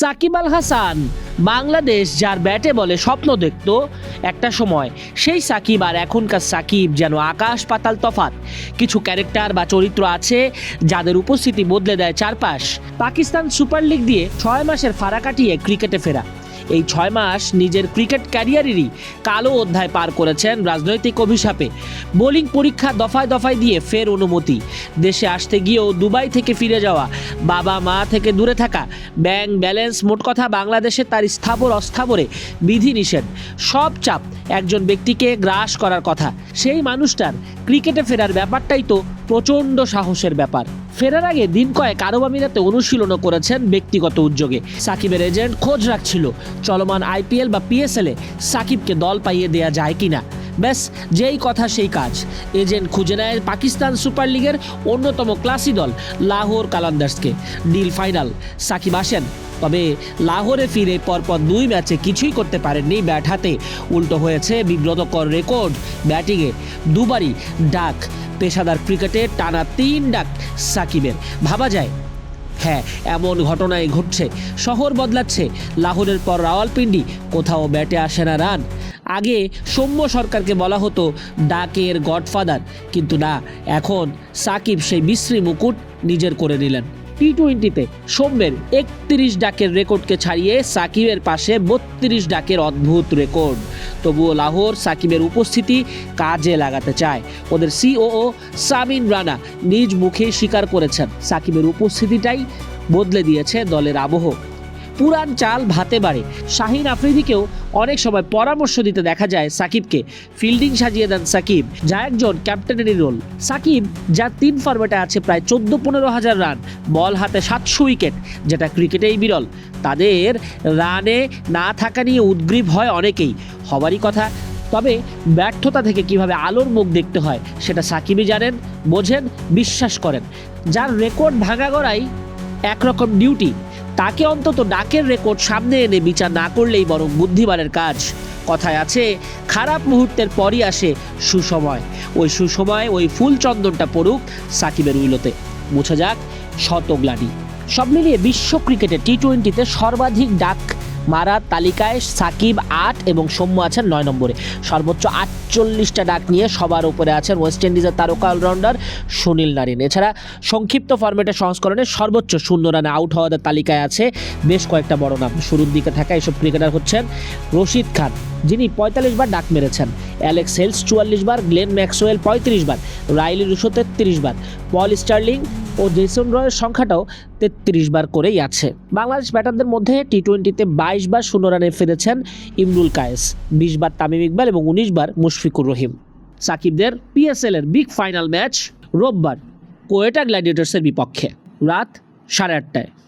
সাকিব আল হাসান বাংলাদেশ যার ব্যাটে বলে স্বপ্ন দেখত একটা সময়, সেই সাকিব আর এখনকার সাকিব যেন আকাশ পাতাল তফাত। কিছু ক্যারেক্টার বা চরিত্র আছে যাদের উপস্থিতি বদলে দেয় চারপাশ। পাকিস্তান সুপার লিগ দিয়ে ছয় মাসের ফাড়া কাটিয়ে ক্রিকেটে ফেরা। এই ছয় মাস নিজের ক্রিকেট ক্যারিয়ারেরই কালো অধ্যায় পার করেছেন রাজনৈতিক অভিশাপে। বোলিং পরীক্ষা দফায় দফায় দিয়ে ফের অনুমতি। দেশে আসতে গিয়েও দুবাই থেকে ফিরে যাওয়া, বাবা মা থেকে দূরে থাকা, ব্যাংক ব্যালেন্স, মোট কথা বাংলাদেশে তার স্থাবর অস্থাবরে বিধি নিষেধ সব চাপ একজন ব্যক্তিকে গ্রাস করার কথা। সেই মানুষটার ক্রিকেটে ফেরার ব্যাপারটাই তো প্রচণ্ড সাহসের ব্যাপার। ফেরার আগে দিন কয়েক আরব আমিরাতে অনুশীলনও করেছেন ব্যক্তিগত উদ্যোগে। সাকিবের এজেন্ট খোঁজ রাখছিল। চলমান আইপিএল বা পিএসএলে সাকিবকে দল পাইয়ে দেয়া যায় কিনা। ব্যাস, যেই কথা সেই কাজ। এজেন্ট খুঁজে নেয় পাকিস্তান সুপার লিগের অন্যতম ক্লাসি দল, লাহোর কালান্দার্সকে। ডিল ফাইনাল, সাকিব আসেন। তবে লাহোরে ফিরে পরপর দুই ম্যাচে কিছুই করতে পারেননি ব্যাট হাতে। উল্টো হয়েছে বিব্রতকর রেকর্ড ব্যাটিংয়ে। দুবারই ডাক, পেশাদার ক্রিকেটে টানা তিন ডাক সাকিবের। ভাবা যায় হ্যাঁ এমন ঘটনাই ঘটছে। শহর বদলাচ্ছে লাহোরের পর রাওয়ালপিন্ডি। কোথাও ব্যাটে আসে না রান। আগে সৌম্য সরকারকে বলা হতো ডাকের গডফাদার। কিন্তু না, এখন সাকিব সেই বিশ্রী মুকুট নিজের করে নিলেন। টি টোয়েন্টিতে সৌম্যের একত্রিশ ডাকের রেকর্ডকে ছাড়িয়ে সাকিবের পাশে বত্রিশ ডাকের অদ্ভুত রেকর্ড। তবুও লাহোর সাকিবের উপস্থিতি কাজে লাগাতে চায়। ওদের সিওও সামিন রানা নিজ মুখে স্বীকার করেছেন, সাকিবের উপস্থিতিটাই বদলে দিয়েছে দলের আবহ। পুরান চাল ভাতে বাড়ে। শাহিন আফ্রিদিকেও অনেক সময় পরামর্শ দিতে দেখা যায় সাকিবকে। ফিল্ডিং সাজিয়ে দেন সাকিব, যা একজন ক্যাপ্টেনেরই রোল। সাকিব যার তিন ফরম্যাটে আছে প্রায় চোদ্দ পনেরো হাজার রান, বল হাতে সাতশো উইকেট, যেটা ক্রিকেটেই বিরল। তাদের রানে না থাকা নিয়ে উদ্গ্রীব হয় অনেকেই। হবারই কথা, তবে ব্যর্থতা থেকে কীভাবে আলোর মুখ দেখতে হয়, সেটা সাকিবই জানেন, বোঝেন, বিশ্বাস করেন। যার রেকর্ড ভাঙা গড়াই একরকম ডিউটি। তাকে অন্তত ডাকের রেকর্ড সামনে এনে বিচার না করলেই বরং বুদ্ধিমানের কাজ। কথায় আছে, খারাপ মুহূর্তের পরই আসে সুসময়। ওই সুসময় ওই ফুল চন্দনটা পড়ুক সাকিবের উইলোতে। মুছে যাক শতগ্লানি। সব মিলিয়ে বিশ্ব ক্রিকেটে টি টোয়েন্টিতে সর্বাধিক ডাক মারার তালিকায় সাকিব আট এবং সৌম্য আছেন নয় নম্বরে। সর্বোচ্চ আটচল্লিশটা ডাক নিয়ে সবার উপরে আছেন ওয়েস্ট ইন্ডিজের তারকা অলরাউন্ডার সুনীল নারিন। এছাড়া সংক্ষিপ্ত ফরম্যাটের সংস্করণে সর্বোচ্চ শূন্য রানে আউট হওয়াদের তালিকায় আছে বেশ কয়েকটা বড় নাম। শুরুর দিকে থাকা এসব ক্রিকেটার হচ্ছেন রশিদ খান, যিনি পঁয়তাল্লিশ বার ডাক মেরেছেন। অ্যালেক্স হেলস চুয়াল্লিশ বার, গ্লেন ম্যাক্সওয়েল পঁয়ত্রিশ বার, রাইলি রুশো তেত্রিশ বার, পল স্টার্লিং ও জেসন রয়ের সংখ্যাটাও তেত্রিশ বার করেই আছে। বাংলাদেশ ব্যাটারদের মধ্যে টি টোয়েন্টিতে বাইশ বার শূন্য রানে ফিরেছেন ইমরুল কায়েস, বিশ বার তামিম ইকবাল এবং উনিশ বার মুশফিকুর রহিম। সাকিবদের পিএসএল এর বিগ ফাইনাল ম্যাচ রোববার কোয়েটা গ্ল্যাডিয়েটার্সের বিপক্ষে, রাত সাড়ে আটটায়।